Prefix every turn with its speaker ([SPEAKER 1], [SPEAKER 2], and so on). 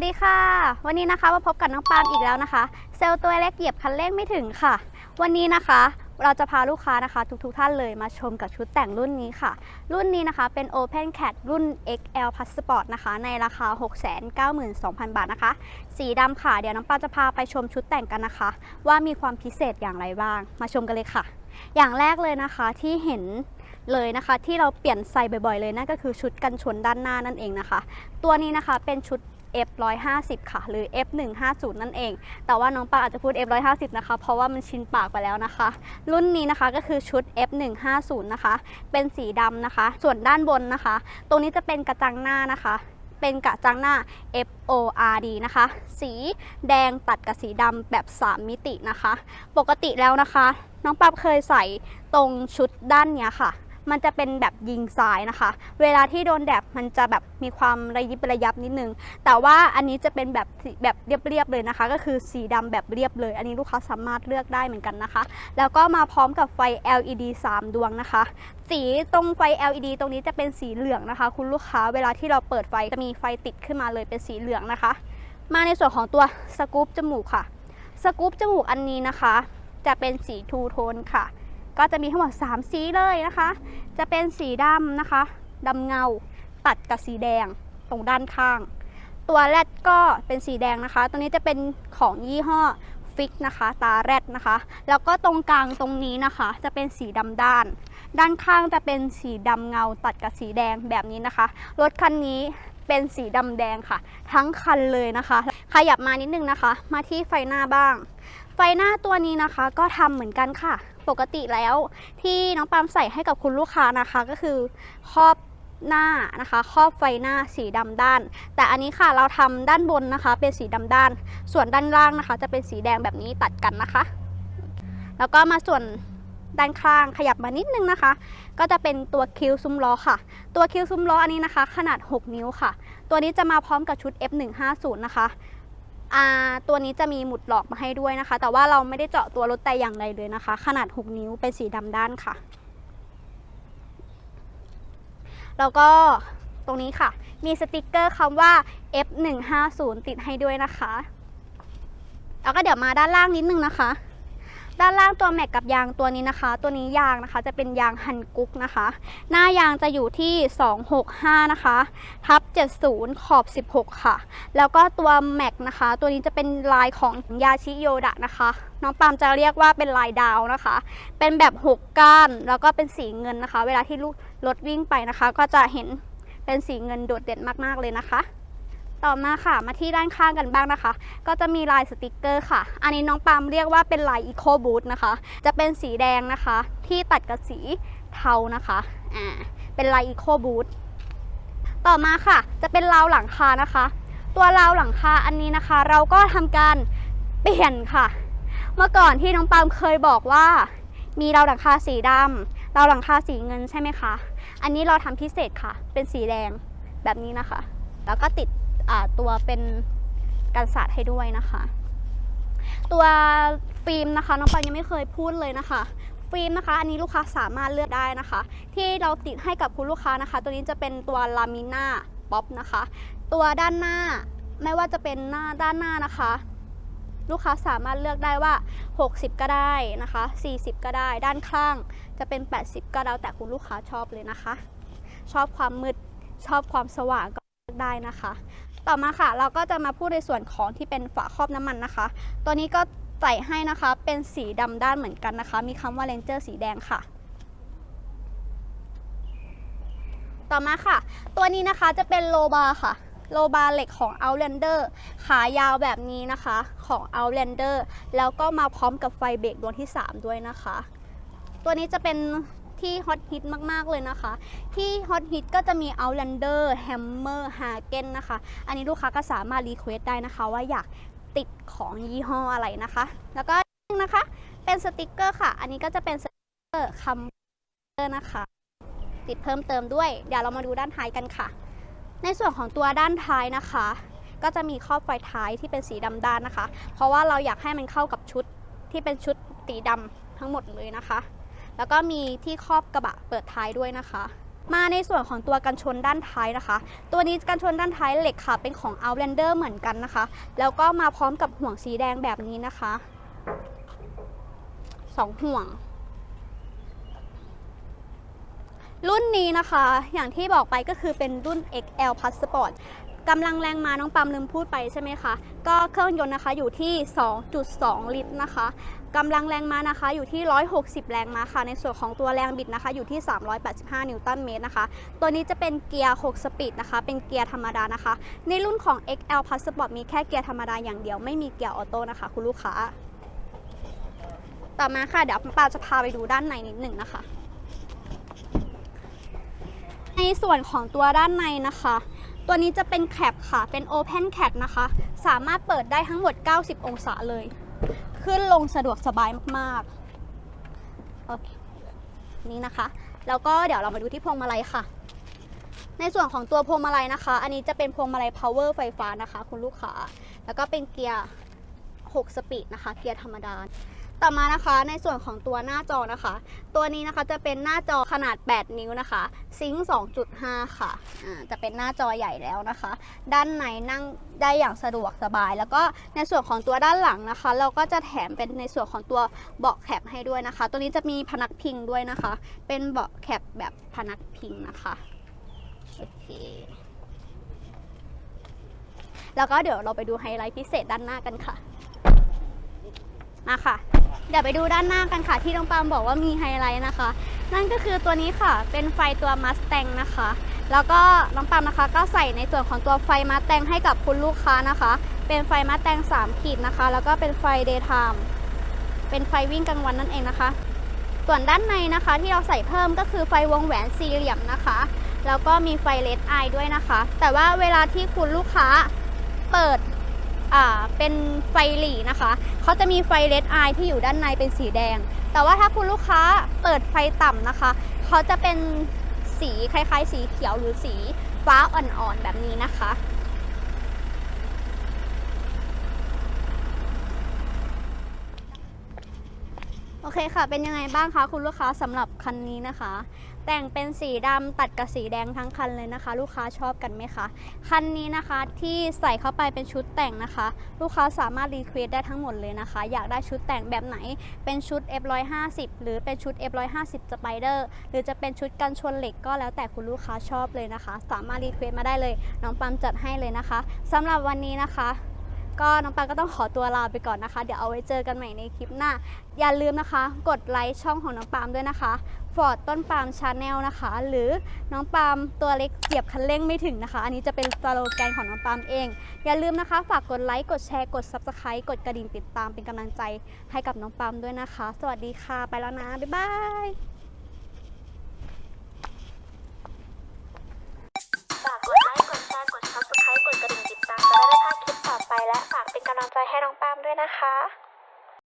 [SPEAKER 1] วัสดีค่ะ วันนี้นะคะมาพบกับน้องปาล์มอีกแล้วนะคะ เซลล์ตัวเล็กเหยียบคันเร่งไม่ถึงค่ะ วันนี้นะคะ เราจะพาลูกค้านะคะ ทุกๆทท่านเลยมาชมกับชุดแต่งรุ่นนี้ค่ะ รุ่นนี้นะคะเป็น Open Cat รุ่น XL Passport นะคะ ในราคา 692,000 บาทนะคะ สีดำค่ะ เดี๋ยวน้องปาล์มจะพาไปชมชุดแต่งกันนะคะ ว่ามีความพิเศษอย่างไรบ้าง มาชมกันเลยค่ะ อย่างแรกเลยนะคะที่เห็นเลยนะคะที่เราเปลี่ยนใส่บ่อยๆเลยนั่นก็คือชุดกันชนด้านหน้านั่นเองนะคะ ตัวนี้นะคะเป็นชุด F150 ค่ะ หรือ F150 นั่นเอง แต่ว่าน้องปาอาจจะพูด F150 นะคะ เพราะว่ามันชินปากไปแล้วนะคะ รุ่นนี้นะคะก็คือชุด F150 นะคะ เป็นสีดำนะคะ ส่วนด้านบนนะคะ ตรงนี้จะเป็นกระจังหน้านะคะเป็นกระจังหน้า FORD นะคะ สีแดงตัดกับสีดำแบบ 3 มิตินะคะ ปกติแล้วนะคะ น้องปั๊บเคยใส่ตรงชุดด้านเนี้ยค่ะ มันจะเป็นแบบยิงซ้ายนะคะ เวลาที่โดนแดดมันจะแบบมีความระยิบระยับนิดนึง แต่ว่าอันนี้จะเป็นแบบแบบเรียบๆเลยนะคะ ก็คือสีดำแบบเรียบเลย อันนี้ลูกค้าสามารถเลือกได้เหมือนกันนะคะ แล้วก็มาพร้อมกับไฟ LED 3 ดวงนะคะ สีตรงไฟ LED ตรงนี้จะเป็นสีเหลืองนะคะ คุณลูกค้าเวลาที่เราเปิดไฟจะมีไฟติดขึ้นมาเลยเป็นสีเหลืองนะคะ มาในส่วนของตัวสกู๊ปจมูกค่ะ สกู๊ปจมูกอันนี้นะคะ จะเป็นสีทูโทนค่ะ ก็จะมีทั้งหมด 3 สีเลยนะคะ จะเป็นสีดำนะคะดำเงาตัดกับสีแดงตรงด้านข้าง ตัวแรดก็เป็นสีแดงนะคะ ตัวนี้จะเป็นของยี่ห้อฟิกนะคะ ตาแรดนะคะ แล้วก็ตรงกลางตรงนี้นะคะ จะเป็นสีดำด้าน ด้านข้างจะเป็นสีดำเงาตัดกับสีแดงแบบนี้นะคะ รถคันนี้เป็นสีดำแดงค่ะ ทั้งคันเลยนะคะ ขยับมานิดนึงนะคะ มาที่ไฟหน้าบ้าง ฟหน้าตัวนี้นะคะก็ทำเหมือนกันค่ะ ปกติแล้วที่น้องปามใส่ให้กับคุณลูกค้านะคะ ก็คือครอบหน้านะคะ ครอบไฟหน้าสีดำด้าน แต่อันนี้ค่ะเราทำด้านบนนะคะ เป็นสีดำด้าน ส่วนด้านล่างนะคะ จะเป็นสีแดงแบบนี้ตัดกันนะคะ แล้วก็มาส่วนด้านข้างขยับมานิดนึงนะคะ ก็จะเป็นตัวคิ้วซุ้มล้อค่ะ ตัวคิ้วซุ้มล้ออันนี้นะคะ ขนาด 6 นิ้วค่ะ ตัวนี้จะมาพร้อมกับชุด F150 นะคะ ตัวนี้จะมีหมุดหลอกมาให้ด้วยนะคะ แต่ว่าเราไม่ได้เจาะตัวรถแต่อย่างใดเลยนะคะ ขนาด 6 นิ้วเป็นสีดำด้านค่ะ แล้วก็ตรงนี้ค่ะ มีสติกเกอร์คำว่า F150 ติดให้ด้วยนะคะ แล้วก็เดี๋ยวมาด้านล่างนิดนึงนะคะ ด้านล่างตัวแม็กกับยางตัวนี้นะคะ ตัวนี้ยางนะคะจะเป็นยางฮันกุ๊กนะคะ หน้ายางจะอยู่ที่ 265 นะคะ ทับ 70 ขอบ 16 ค่ะ แล้วก็ตัวแม็กนะคะ ตัวนี้จะเป็นลายของยาชิโยดะนะคะ น้องปามจะเรียกว่าเป็นลายดาวนะคะ เป็นแบบ 6 ก้าน แล้วก็เป็นสีเงินนะคะ เวลาที่ลูกรถวิ่งไปนะคะ ก็จะเห็นเป็นสีเงินโดดเด่นมากๆเลยนะคะ ต่อมาค่ะมาที่ด้านข้างกันบ้างนะคะ ก็จะมีลายสติกเกอร์ค่ะ อันนี้น้องปามเรียกว่าเป็นลาย Eco Boot นะคะ จะเป็นสีแดงนะคะ ที่ตัดกับสีเทานะคะอ่าเป็นลาย Eco Boot ต่อมาค่ะ จะเป็นราวหลังคานะคะ ตัวราวหลังคาอันนี้นะคะ เราก็ทำการเปลี่ยนค่ะ เมื่อก่อนที่น้องปามเคยบอกว่า มีราวหลังคาสีดำราวหลังคาสีเงินใช่ไหมคะ อันนี้เราทำพิเศษค่ะ เป็นสีแดงแบบนี้นะคะ แล้วก็ติด ตัวเป็นกันสาดให้ด้วยนะคะ ตัวฟิล์มนะคะน้องปานยังไม่เคยพูดเลยนะคะฟิล์มนะคะอันนี้ลูกค้าสามารถเลือกได้นะคะ ที่เราติดให้กับคุณลูกค้านะคะ ตัวนี้จะเป็นตัวลามิน่าป๊อปนะคะ ตัวด้านหน้าไม่ว่าจะเป็นหน้าด้านหน้านะคะ ลูกค้าสามารถเลือกได้ว่า 60 ก็ได้นะคะ 40 ก็ได้ ด้านข้างจะเป็น 80 ก็แล้วแต่คุณลูกค้าชอบเลยนะคะ ชอบความมืดชอบความสว่างก็เลือกได้นะคะ ต่อมาค่ะ เราก็จะมาพูดในส่วนของที่เป็นฝาครอบน้ำมันนะคะ ตัวนี้ก็ใส่ให้นะคะเป็นสีดำด้านเหมือนกันนะคะ มีคำว่า Ranger สีแดงค่ะ ต่อมาค่ะ ตัวนี้นะคะจะเป็นโลบาค่ะโลบาเหล็กของ Outlander ขายาวแบบนี้นะคะของ Outlander แล้วก็มาพร้อมกับไฟเบรกดวงที่ 3 ด้วยนะคะ ตัวนี้จะเป็น ที่ฮอตฮิตมากๆเลยนะคะ ที่ฮอตฮิตก็จะมี Outlander Hammer Hagen นะคะ อันนี้ลูกค้าก็สามารถรีเควสได้นะคะว่าอยากติดของยี่ห้ออะไรนะคะ แล้วก็นะคะ เป็นสติกเกอร์ค่ะ อันนี้ก็จะเป็นสติกเกอร์คัมเตอร์นะคะ ติดเพิ่มเติมด้วย เดี๋ยวเรามาดูด้านท้ายกันค่ะ ในส่วนของตัวด้านท้ายนะคะ ก็จะมีครอบไฟท้ายที่เป็นสีดำด้านนะคะ เพราะว่าเราอยากให้มันเข้ากับชุดที่เป็นชุดสีดำทั้งหมดเลยนะคะ แล้วก็มีที่ครอบกระบะเปิดท้ายด้วยนะคะ มาในส่วนของตัวกันชนด้านท้ายนะคะ ตัวนี้กันชนด้านท้ายเหล็กค่ะ เป็นของ Outlander เหมือนกันนะคะ แล้วก็มาพร้อมกับห่วงสีแดงแบบนี้นะคะสองห่วง รุ่นนี้นะคะ อย่างที่บอกไปก็คือเป็นรุ่น XL Passport กำลังแรงมาน้องปั๊มลืมพูดไปใช่ไหมคะ ก็เครื่องยนต์นะคะอยู่ที่ 2.2 ลิตรนะคะกำลังแรงมานะคะอยู่ที่ 160 แรงม้าค่ะ ในส่วนของตัวแรงบิดนะคะ อยู่ที่ 385 นิวตันเมตรนะคะ ตัวนี้จะเป็นเกียร์ 6 สปีดนะคะ เป็นเกียร์ธรรมดานะคะ ในรุ่นของ XL Passport มีแค่เกียร์ธรรมดาอย่างเดียว ไม่มีเกียร์ออโต้นะคะ คุณลูกค้า ต่อมาค่ะ เดี๋ยวปาจะพาไปดูด้านในนิดหนึ่งนะคะ ในส่วนของตัวด้านในนะคะ ตัวนี้จะเป็นแคปค่ะเป็น Open Cap นะคะ สามารถเปิดได้ทั้งหมด 90 องศาเลย ขึ้นลงสะดวกสบายมากๆโอเคนี่นะคะ แล้วก็เดี๋ยวเรามาดูที่พวงมาลัยค่ะ ในส่วนของตัวพวงมาลัยนะคะ อันนี้จะเป็นพวงมาลัย power ไฟฟ้านะคะ คุณลูกค้าแล้วก็เป็นเกียร์ 6 สปีดนะคะ เกียร์ธรรมดา ต่อมานะคะในส่วนของตัวหน้าจอนะคะ ตัวนี้นะคะจะเป็นหน้าจอขนาด 8 นิ้วนะคะซิงค์2.5 ค่ะอ่าจะเป็นหน้าจอใหญ่แล้วนะคะ ด้านในนั่งได้อย่างสะดวกสบาย แล้วก็ในส่วนของตัวด้านหลังนะคะ เราก็จะแถมเป็นในส่วนของตัวเบาะแคปให้ด้วยนะคะ ตัวนี้จะมีพนักพิงด้วยนะคะ เป็นเบาะแคปแบบพนักพิงนะคะโอเคแล้วก็เดี๋ยวเราไปดูไฮไลท์พิเศษด้านหน้ากันค่ะ มาค่ะ เดี๋ยวไปดูด้านหน้ากันค่ะ ที่น้องปามบอกว่ามีไฮไลท์นะคะ นั่นก็คือตัวนี้ค่ะ เป็นไฟตัวมัสแตงนะคะ แล้วก็น้องปามนะคะ ก็ใส่ในส่วนของตัวไฟมัสแตงให้กับคุณลูกค้านะคะ เป็นไฟมัสแตง3ขีดนะคะ แล้วก็เป็นไฟเดย์ไทม์เป็นไฟวิ่งกลางวันนั่นเองนะคะ ส่วนด้านในนะคะที่เราใส่เพิ่มก็คือไฟวงแหวนสี่เหลี่ยมนะคะ แล้วก็มีไฟเลดไอด้วยนะคะ แต่ว่าเวลาที่คุณลูกค้าเปิด เป็นไฟหลีนะคะเขาจะมีไฟเลดไอที่อยู่ด้านในเป็นสีแดง แต่ว่าถ้าคุณลูกค้าเปิดไฟต่ำนะคะเขาจะเป็นสีคล้ายๆ สีเขียวหรือสีฟ้าอ่อนๆแบบนี้นะคะ โอเคค่ะ เป็นยังไงบ้างคะคุณลูกค้าสำหรับคันนี้นะคะ แต่งเป็นสีดำตัดกับสีแดงทั้งคันเลยนะคะ ลูกค้าชอบกันไหมคะคันนี้นะคะที่ใส่เข้าไปเป็นชุดแต่งนะคะ ลูกค้าสามารถรีเควสได้ทั้งหมดเลยนะคะ อยากได้ชุดแต่งแบบไหนเป็นชุด F150 หรือเป็นชุด F150 Spider หรือจะเป็นชุดกันชนเหล็กก็แล้วแต่คุณลูกค้าชอบเลยนะคะ สามารถรีเควสมาได้เลย น้องปั๊มจัดให้เลยนะคะสำหรับวันนี้นะคะ ก็น้องปังก็ต้องขอตัวลาไปก่อนนะคะ เดี๋ยวเอาไว้เจอกันใหม่ในคลิปหน้า อย่าลืมนะคะ กดไลค์ช่องของน้องปามด้วยนะคะฟอร์ดต้นปามชาแนลนะคะ หรือน้องปามตัวเล็กเหยียบคันเร่งไม่ถึงนะคะ อันนี้จะเป็นสโลแกนของน้องปามเอง อย่าลืมนะคะ ฝากกดไลค์กดแชร์กด Subscribe กดกระดิ่งติดตามเป็นกำลังใจให้กับน้องปามด้วยนะคะ สวัสดีค่ะ ไปแล้วนะ บ๊ายบายำ
[SPEAKER 2] ลังใจให้น้องปามด้วยนะคะ